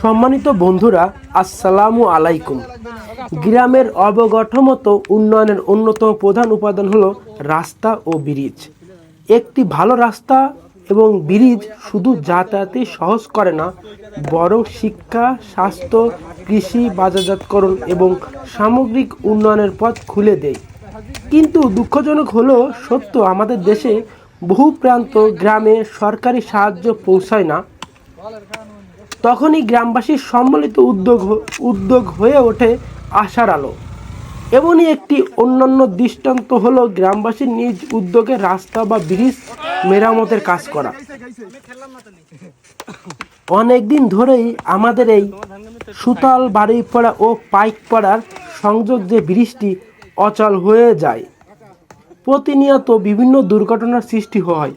সম্মানিত বন্ধুরা, আসসালামু আলাইকুম। গ্রামের অবগঠমত উন্নয়নের অন্যতম প্রধান উপাদান হলো রাস্তা ও ব্রিজ। একটি ভালো রাস্তা এবং ব্রিজ শুধু যাতায়াতই সহজ করে না, বরং শিক্ষা, স্বাস্থ্য, কৃষি, বাজারজাতকরণ এবং সামগ্রিক উন্নয়নের পথ খুলে দেয়। কিন্তু দুঃখজনক হলো, সত্য আমাদের দেশে বহু প্রান্ত গ্রামে সরকারি সাহায্য পৌঁছায় না। তখনই গ্রামবাসীর সম্মিলিত উদ্যোগ উদ্যোগ হয়ে ওঠে আশার আলো। এমনই একটি অন্যান্য দৃষ্টান্ত হলো গ্রামবাসীর নিজ উদ্যোগে রাস্তা বা ব্রিজ মেরামতের কাজ করা। অনেকদিন ধরেই আমাদের এই সুতাল বাড়িপাড়া ও পাইকপাড়ার সংযোগ যে ব্রিজটি অচল হয়ে যায়, প্রতিনিয়ত বিভিন্ন দুর্ঘটনার সৃষ্টি হয়।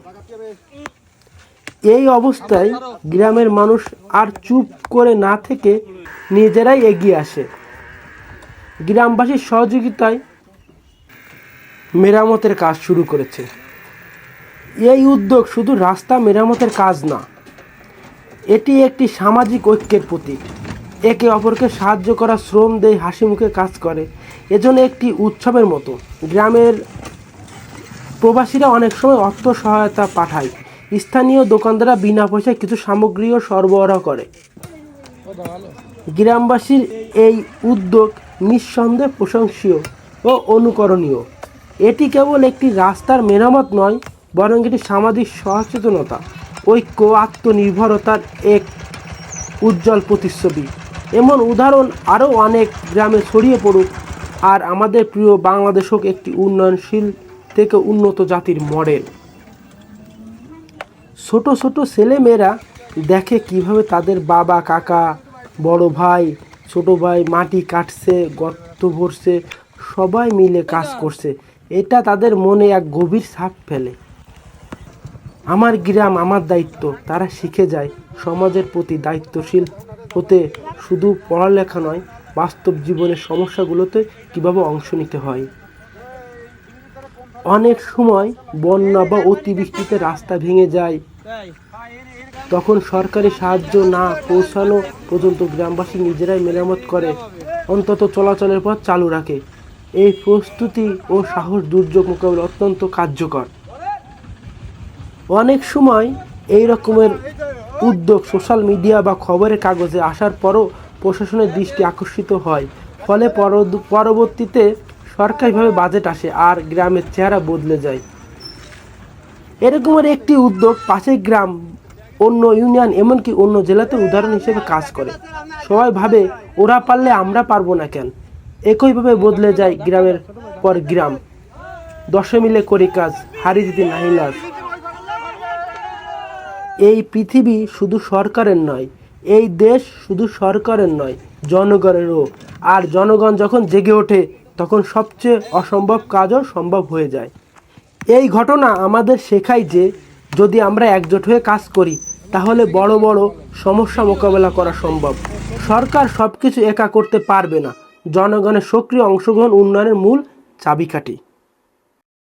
এই অবস্থায় গ্রামের মানুষ আর চুপ করে না থেকে নিজেরাই এগিয়ে আসে। গ্রামবাসীর সহযোগিতায় মেরামতের কাজ শুরু করেছে। এই উদ্যোগ শুধু রাস্তা মেরামতের কাজ না, এটি একটি সামাজিক ঐক্যের প্রতীক। একে অপরকে সাহায্য করা শ্রম দেয়, হাসি মুখে কাজ করে। এজন্য একটি উৎসবের মতো গ্রামের প্রবাসীরা অনেক সময় অর্থ সহায়তা পাঠায়। স্থানীয় দোকানদাররা বিনা পয়সায় কিছু সামগ্রীও সরবরাহ করে। গ্রামবাসীর এই উদ্যোগ নিঃসন্দেহে প্রশংসনীয় ও অনুকরণীয়। এটি কেবল একটি রাস্তার মেরামত নয়, বরং এটি সামাজিক সচেতনতা, ঐক্য, আত্মনির্ভরতার এক উজ্জ্বল প্রতিচ্ছবি। এমন উদাহরণ আরও অনেক গ্রামে ছড়িয়ে পড়ুক, আর আমাদের প্রিয় বাংলাদেশ হোক একটি উন্নয়নশীল থেকে উন্নত জাতির মডেল। ছোট ছোট ছেলেমেয়েরা দেখে কীভাবে তাদের বাবা, কাকা, বড় ভাই, ছোট ভাই মাটি কাটছে, গর্ত ভরছে, সবাই মিলে কাজ করছে। এটা তাদের মনে এক গভীর ছাপ ফেলে। আমার গ্রাম, আমার দায়িত্ব, তারা শিখে যায়। সমাজের প্রতি দায়িত্বশীল হতে শুধু পড়ালেখা নয়, বাস্তব জীবনের সমস্যাগুলোতে কীভাবে অংশ নিতে হয়। অনেক সময় বন্যা বা অতিবৃষ্টিতে রাস্তা ভেঙে যায়। তখন সরকারি সাহায্য না পৌঁছানো পর্যন্ত গ্রামবাসী নিজেরাই মেরামত করে, অন্তত চলাচলের পথ চালু রাখে। এই প্রস্তুতি ও সাহস দুর্যোগ মোকাবিলা অত্যন্ত কার্যকর। অনেক সময় এই রকমের উদ্যোগ সোশ্যাল মিডিয়া বা খবরের কাগজে আসার পরও প্রশাসনের দৃষ্টি আকর্ষিত হয়। ফলে পরবর্তীতে সরকারিভাবে বাজেট আসে আর গ্রামের চেহারা বদলে যায়। এরকমের একটি উদ্যোগ পাশের গ্রাম, অন্য ইউনিয়ন এমনকি অন্য জেলাতে উদাহরণ হিসেবে কাজ করে। সবাই ভাবে, ওরা পারলে আমরা পারব না কেন? একইভাবে বদলে যায় গ্রামের পর গ্রাম। দশে মিলে করি কাজ, হারি দিতে নাহিলাজ এই পৃথিবী শুধু সরকারের নয়, এই দেশ শুধু সরকারের নয়, জনগণেরও। আর জনগণ যখন জেগে ওঠে তখন সবচেয়ে অসম্ভব কাজও সম্ভব হয়ে যায়। এই ঘটনা আমাদের শেখায় যে, যদি আমরা একজোট হয়ে কাজ করি, তাহলে বড় বড় সমস্যা মোকাবেলা করা সম্ভব। সরকার সব কিছু একা করতে পারবে না। জনগণের সক্রিয় অংশগ্রহণ উন্নয়নের মূল চাবিকাঠি।